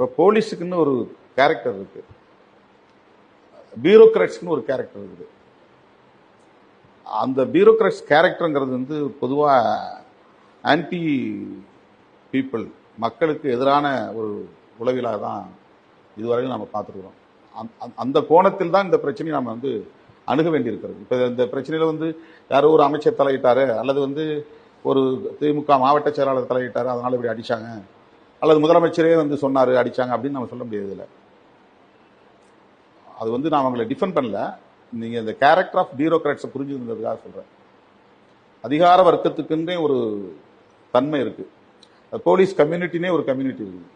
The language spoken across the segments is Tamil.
இப்போ போலீஸுக்குன்னு ஒரு கேரக்டர் இருக்கு. பியூரோக்ராட்ஸ்க்குன்னு ஒரு கேரக்டர் இருக்குது அந்த பியூரோக்ராட்ஸ் கேரக்டருங்கிறது வந்து பொதுவாக ஆன்டி பீப்புள் மக்களுக்கு எதிரான ஒரு உளவிலாக தான் இதுவரையும் நம்ம பார்த்துருக்குறோம். அந்த- அந்த கோணத்தில் தான் இந்த பிரச்சனையை நம்ம வந்து அணுக வேண்டியிருக்கிறது. இப்போ இந்த பிரச்சனையில் வந்து யாரோ ஒரு அமைச்சர் தலையிட்டார் அல்லது வந்து ஒரு திமுக மாவட்ட செயலாளர் தலையிட்டார் அதனால் இப்படி அடிச்சாங்க. அல்லது முதலமைச்சரே வந்து சொன்னார் அடிச்சாங்க அப்படின்னு நம்ம சொல்ல முடியாது அது வந்து நான் அவங்களை டிஃபெண்ட் பண்ணல. நீங்கள் இந்த கேரக்டர் ஆஃப் பியூரோக்ராட்ஸை புரிஞ்சுக்கிறதுக்காக சொல்கிறேன் அதிகார வர்க்கத்துக்குன்றே ஒரு தன்மை இருக்குது போலீஸ் கம்யூனிட்டினே ஒரு கம்யூனிட்டி இருக்குது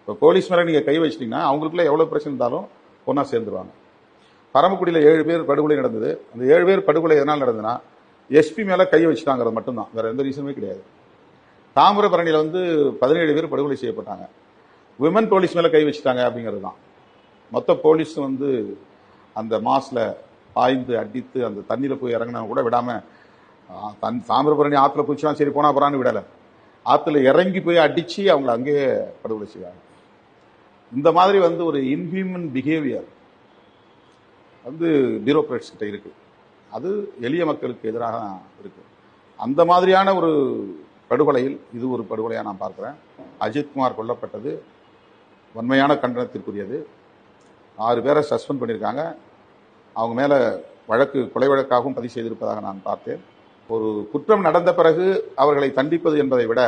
இப்போ போலீஸ் மேலே நீங்கள் கை வச்சிட்டிங்கன்னா அவங்களுக்குள்ள எவ்வளோ பிரச்சனை இருந்தாலும் ஒன்றா சேர்ந்துருவாங்க. பரமக்குடியில் ஏழு பேர் படுகொலை நடந்தது. அந்த ஏழு பேர் படுகொலை எதனால் நடந்ததுன்னா எஸ்பி மேலே கை வச்சுட்டாங்கிறது மட்டும்தான். வேறு எந்த ரீசனுமே கிடையாது. தாமிரபரணியில் வந்து பதினேழு பேர் படுகொலை செய்யப்பட்டாங்க. விமன் போலீஸ் மேலே கை வச்சுட்டாங்க அப்படிங்கிறது தான் மொத்த போலீஸ் வந்து அந்த மாஸில் பாய்ந்து அடித்து அந்த தண்ணியில் போய் இறங்கினவங்க கூட விடாமல் தன் தாமிரபரணி ஆற்றுல குதிச்சான் சரி போனால் போகிறான்னு விடலை. ஆற்றுல இறங்கி போய் அடித்து அவங்கள அங்கேயே படுகொலை செய்வாங்க இந்த மாதிரி வந்து ஒரு இன்ஹியூமன் பிஹேவியர் வந்து பியூரோக்ராட்ஸ் கிட்ட இருக்குது அது எளிய மக்களுக்கு எதிராக இருக்குது அந்த மாதிரியான ஒரு படுகொலையில் இது ஒரு படுகொலையாக நான் பார்க்குறேன். அஜித்குமார் கொல்லப்பட்டது வன்மையான கண்டனத்திற்குரியது. ஆறு பேரை சஸ்பெண்ட் பண்ணியிருக்காங்க. அவங்க மேலே வழக்கு கொலை வழக்காகவும் பதிவு செய்திருப்பதாக நான் பார்த்தேன். ஒரு குற்றம் நடந்த பிறகு அவர்களை தண்டிப்பது என்பதை விட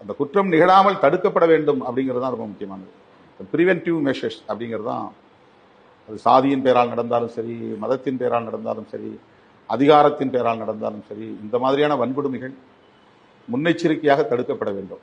அந்த குற்றம் நிகழாமல் தடுக்கப்பட வேண்டும் அப்படிங்கிறது தான் ரொம்ப முக்கியமானது. ப்ரிவென்டிவ் மெஷர்ஸ் அப்படிங்கிறது தான். அது சாதியின் பெயரால் நடந்தாலும் சரி மதத்தின் பெயரால் நடந்தாலும் சரி அதிகாரத்தின் பெயரால் நடந்தாலும் சரி இந்த மாதிரியான வன்கொடுமைகள் முன்னெச்சரிக்கையாக தடுக்கப்பட வேண்டும்.